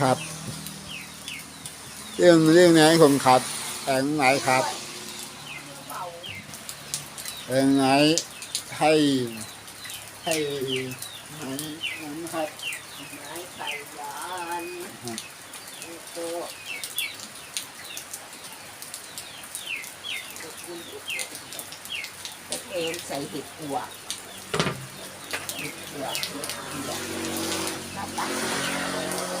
ครับ เรื่องเรื่องไหนผมขับแต่งไหนครับแต่งไหนให้ให้ไหนนั้นครับไม้ไข่ยานแล้วก็ตะเกียงใส่เห็ดหัวเห็ดหัวเห็ดหัวน้ำตาล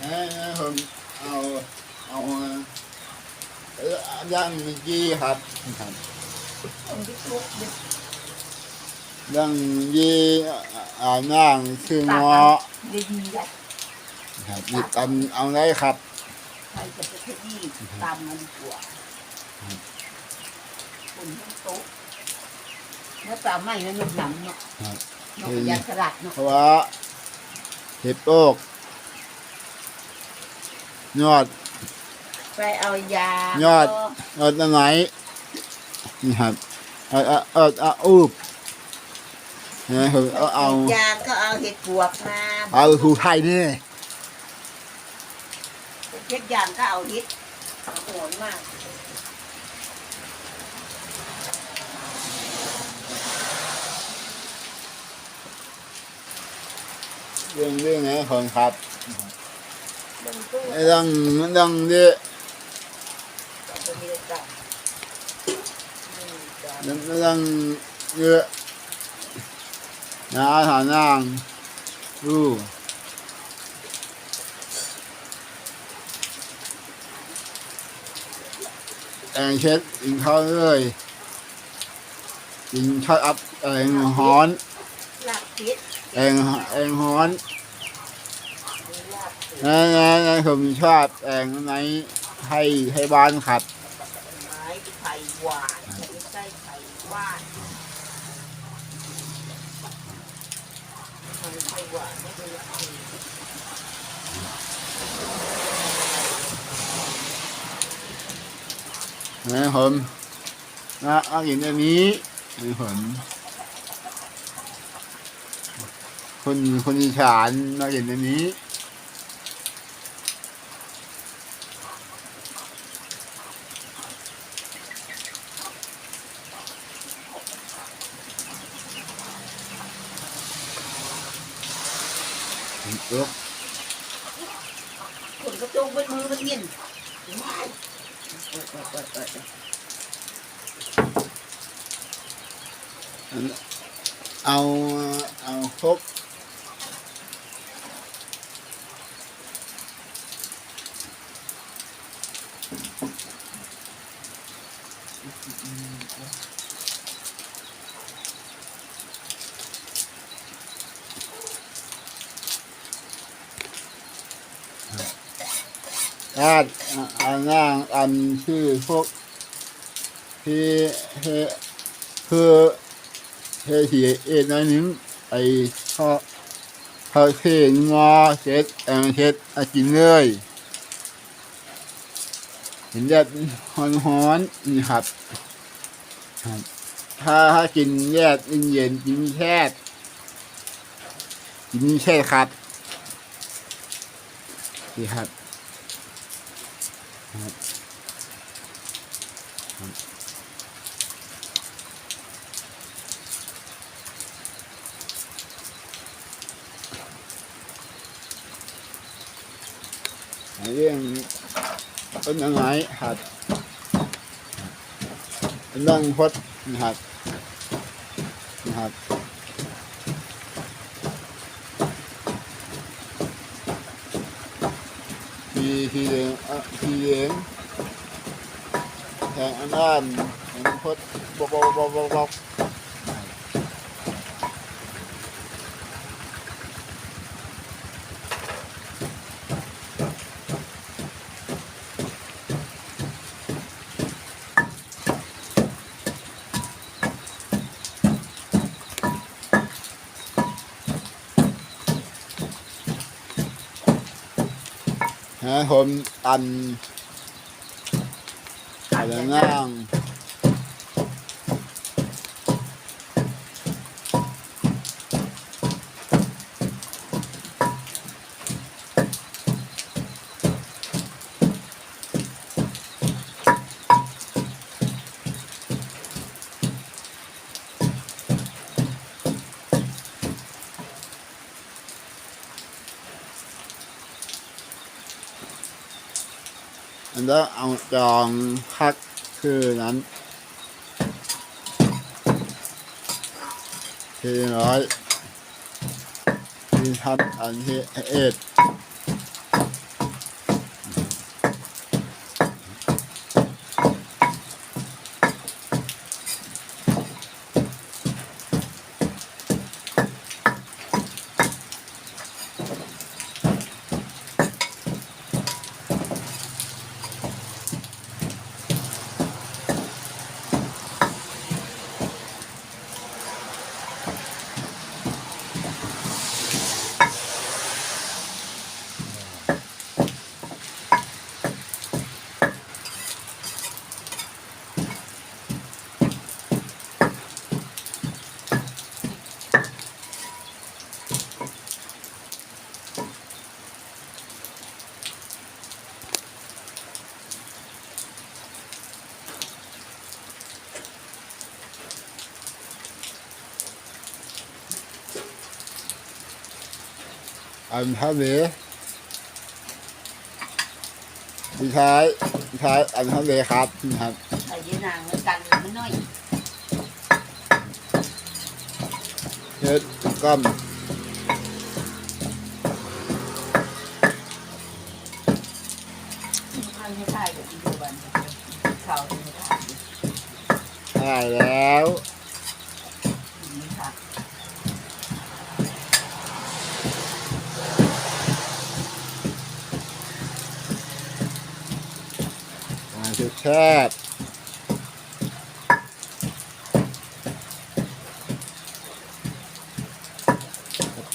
เอ้ย ผมเอาเอาเออย่างเมื่ครับครับย่างยี่อ่านั่งคือเงาะครับหยิบกันเอาไงครับใครจะไปขยี้ตามมันดีกว่าคนทั้งโต๊ะแล้วปลาไม้แล้วนุ่มหนำเนาะเนาะเป็นยาสลัดเนาะเพราะว่าเห็ดโอก ยอด ไปเอายายอดยอดอันไหนนี่ครับเอาเอาเอาเอาอูบนะผมเอาเอายางก็เอาเห็ดปวกมาเอาหูไทยนี่เช็ดยางก็เอาเห็ดโหนมากเรื่องเรื่องไหนคนครับลงตู้ ไอ้เรื่องเรื่องนี้ก็มีแต่จับเรื่องเรื่องเยอะนะฐานนางดูแต่งเช็ดอินเขาเลยอินชอดอัพเองฮอนลาบพิษเองเองฮอนมีลาบพิษ นะนะนะผมชอบเองไหนให้ให้บ้านขับไม้ไผ่หวานไม่ใช่ไผ่หวานไผ่หวานไม่เป็นไรนะผมนะเอาอย่างนี้นะผมคนคนอีสานมาเห็นอันนี้ เออคนก็จงเป็น มือมันเย็นว้ายเออเออเออเออเออเอาเอาครบด้านอันนั่งอันชื่อพวกที่เฮคือเฮ้ยทีเอ็นนึงไอ้ข้อข้าวเทนงอเช็ดแองเช็ดอากินเลยเห็นแดดฮอนฮอนนี่ครับ ถ้าถ้ากินแยดเย็นเย็นกินแช่กินแช่ครับนี่ครับ เรื่องเป็นยังไงครับเป็นเรื่องพดนะครับนะครับ ทีทีเองอะทีเองแทงอันด้านแทงพดบอกบอกบอกบอกบ ฮะผมอันอะไรนั่ง อันนั้นเอาจองพักคือนั้นทีร้อยทีทัดอันที่เอ็ด อันทะเลสุดท้ายสุดท้ายอันทะเลครับนะครับใส่ยีนางแล้วกันมันน้อยเฮ็ดก้มข้างให้ทายกับอีกวันเขาไม่ทายได้แล้ว นี่ค่ะ มา สุดแซ่บ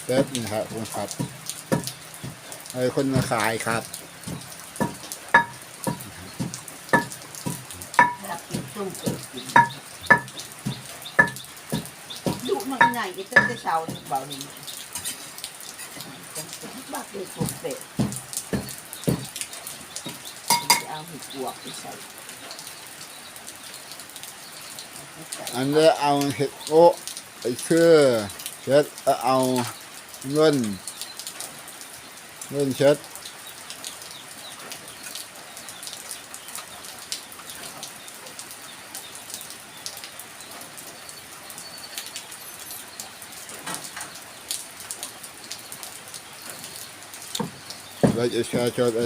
เด็ดนี่ครับคุณครับไอ้คนมาขายครับรับกินตุ้มเกิดกินดุหน่ยไหนจะต้องได้เช้าถึงเบาหนึ่งบักเลยสุกเป็ด หิดบวกไปใส่อันนี้เอาเห็ดโอ้ไปชื่อเช็ดแล้วเอาเงินเงินเช็ด เราจะแชร์จดเ